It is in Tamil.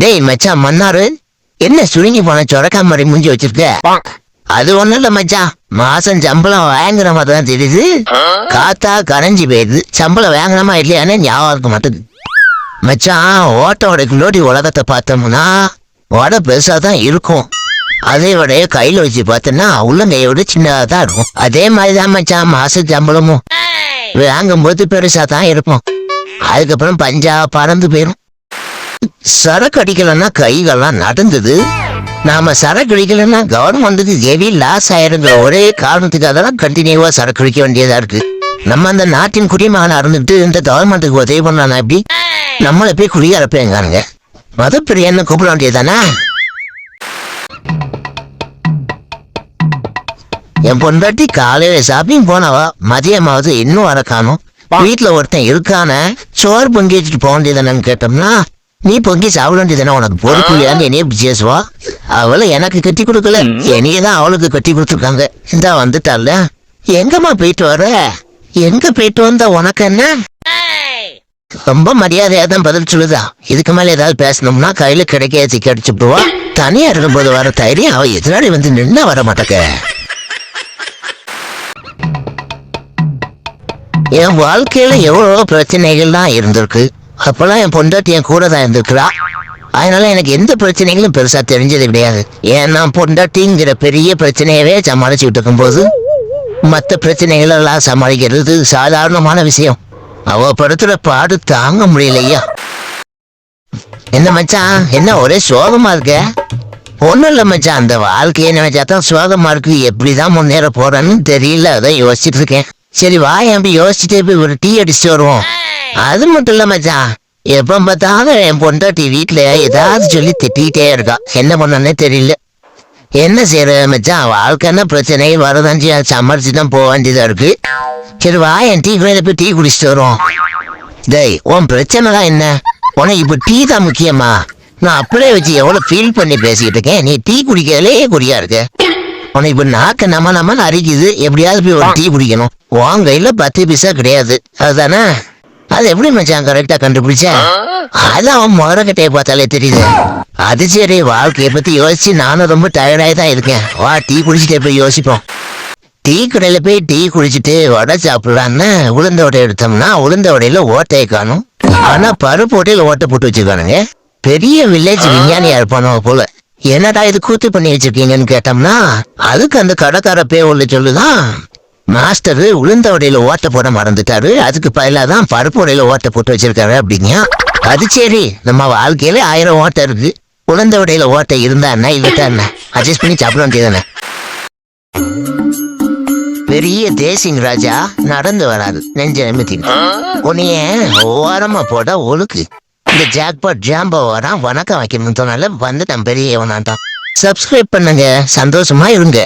டேய் மச்சான் மன்னாரு என்ன சுருங்கி போன சொரக்கா மாதிரி மூஞ்சி வச்சிருக்க? அது ஒண்ணும் இல்ல மச்சான். மாசம் சம்பளம் வாங்குற மாதிரி தான் தெரியுது. காத்தா கரைஞ்சி போயிடுது. சம்பளம் வாங்கினமா இல்லையானே ஞாபகம் இருக்க மாட்டேது. மச்சான் ஓட்ட உடைக்குள்ளோடி உலகத்தை பார்த்தோம்னா உட பெருசா தான் இருக்கும். அதே விட கையில வச்சு பார்த்தோன்னா உள்ளங்கையை விட சின்னதா தான் இருக்கும். அதே மாதிரி தான் மச்சான் மாச சம்பளமும். வாங்கும்போது பெருசா தான் இருக்கும். அதுக்கப்புறம் பஞ்சா பறந்து போயிடும் சரக்கு அடிக்கலன்னா கைகள்லாம் நடந்தது. நாம சரக்கு அடிக்கலன்னா கவர்மெண்ட்டுக்கு ஹெவி லாஸ் ஆயிருங்கிற ஒரே காரணத்துக்காக தான் கண்டினியூவா சரக்கு அடிக்க வேண்டியதா இருக்கு. நம்ம அந்த நாட்டின் குடிமகனா இருந்துட்டு இந்த கவர்மெண்ட்டுக்கு உதவி பண்ணலாம் எப்படி? நம்மளை போய் குடியரப்பேங்கானுங்க மத பிரியன்னு கூப்பிட வேண்டியதானே என் பொண்டாட்டி காலையில ஷாப்பிங் போனவா? மதியமாவது இன்னும் வர காணும். வீட்டுல ஒருத்தன் இருக்கானே சோறு பொங்கி வச்சுட்டு போக வேண்டியதானு கேட்டோம்னா நீ பொங்கி சாப்பிட வேண்டியதானே உனக்கு பொறுப்பு இல்லையான்னு என்னைய பேசுவா அவளை எனக்கு கட்டி கொடுக்கல. என்னைய தான் அவளுக்கு கட்டி கொடுத்துருக்காங்க. இந்த வந்துட்டால. எங்கம்மா போயிட்டு வர? எங்க போயிட்டு வந்த உனக்கு என்ன? ரொம்ப மரியாதையா தான் பதில் சொல்லுதா. இதுக்கு மேல ஏதாவது பேசணும்னா கையில கிடைக்க சிக்க அடிச்சுடுவா தனியா இருக்கும்போது வர தைரியம் அவ எதிராளி வந்து நின்னா வர மாட்டக்க. என் வாழ்க்கையில எவ்வளவோ பிரச்சனைகள்லாம் இருந்திருக்கு. அப்பெல்லாம் என் பொண்டாட்டி என் கூட தான் இருந்திருக்கிறா. அதனால எனக்கு எந்த பிரச்சனைகளும் பெருசா தெரிஞ்சது கிடையாது. ஏன்னா பொண்டாட்டிங்கிற பெரிய பிரச்சனையவே சமாளிச்சுட்டு இருக்கும்போது மற்ற பிரச்சனைகளெல்லாம் சமாளிக்கிறது சாதாரணமான விஷயம். அவ படுத்துற பாடு தாங்க முடியலையா? என்ன மச்சான் என்ன ஒரே சோகமா இருக்க? ஒண்ணும் இல்ல மச்சான் அந்த வாழ்க்கையை நினைச்சா தான் சோகமா இருக்கு. எப்படிதான் முன்னேற போறேன்னு தெரியல அதான் யோசிச்சுட்டு இருக்கேன். சரி வா அப்படி யோசிச்சுட்டே போய் ஒரு டீ அடிச்சுட்டு வருவோம். அது மட்டும் இல்ல மச்சான் எப்ப பார்த்தாலும் என் பொண்டாட்டி வீட்டுல ஏதாவது சொல்லி திட்டிகிட்டே இருக்கா. என்ன பண்ணனே தெரியல. என்ன செய்யற மச்சான் வாழ்க்கைன்னா பிரச்சனை? வரதான் சமாளிச்சு தான் போக வேண்டியதா இருக்கு. சரி வா என் டீ கடையில போய் டீ குடிச்சிட்டு வரும் டேய் உன் பிரச்சனை தான் என்ன? உனக்கு இப்ப டீ தான் முக்கியமா? நான் அப்படியே வச்சு எவ்வளவு ஃபீல் பண்ணி பேசிக்கிட்டு இருக்கேன். நீ டீ குடிக்கிறதுலே குறியா இருக்க? உனக்கு இப்ப நாக்க நம்ம நம்ம அரிக்குது. எப்படியாவது போய் ஒரு டீ குடிக்கணும். உன் கையில பத்து பைசா கிடையாது. அதுதானே? அது எப்படி மச்சான் கரெக்டா கண்டுபிடிச்ச? அது அவன் முகர கட்டையை பார்த்தாலே தெரியுது. அது சரி வாழ்க்கைய பத்தி யோசிச்சு நானும் ரொம்ப டயர்டாയി தான் இருக்கேன். வா டீ குடிச்சிட்டே போய் யோசிப்போம். டீ கடையில போய் டீ குடிச்சிட்டு வடை சாப்பிடலான்னு உளுந்த வடை எடுத்தோம்னா உளுந்த வடையில ஓட்டையை காணும். ஆனா பருப்பு ஓட்டையில ஓட்டை போட்டு வச்சிருக்கானுங்க. பெரிய வில்லேஜ் விஞ்ஞானியா இருப்பானோ போல. என்னடா இது கூத்து பண்ணி வச்சிருக்கீங்கன்னு கேட்டோம்னா அதுக்கு அந்த கடைக்கார பே உள்ள சொல்லுதான். மாஸ்டர் உளுந்த உடையில ஓட்டை போட மறந்துட்டாரு. அதுக்கு பதிலாக தான் பருப்பு உடையில ஓட்டை போட்டு வச்சிருக்காரு அப்படிங்க. அது சரி நம்ம வாழ்க்கையில ஆயிரம் ஓட்டை இருக்கு. உளுந்த வடையில ஓட்டை இருந்தா என்ன இல்லட்டா என்ன? அட்ஜஸ்ட் பண்ணி சாப்பிட வேண்டியதானே பெரிய தேசிங் ராஜா நடந்து வராது நெஞ்ச நிமித்தி. உன்னைய ஓரமா போட ஒழுக்கு. இந்த ஜாக்பாட் ஜாம்போ வரான் வணக்கம் வைக்கணும்னு சொன்னால வந்து நம்ம பெரிய இவனாண்டான் சப்ஸ்கிரைப் பண்ணுங்க சந்தோஷமா இருங்க.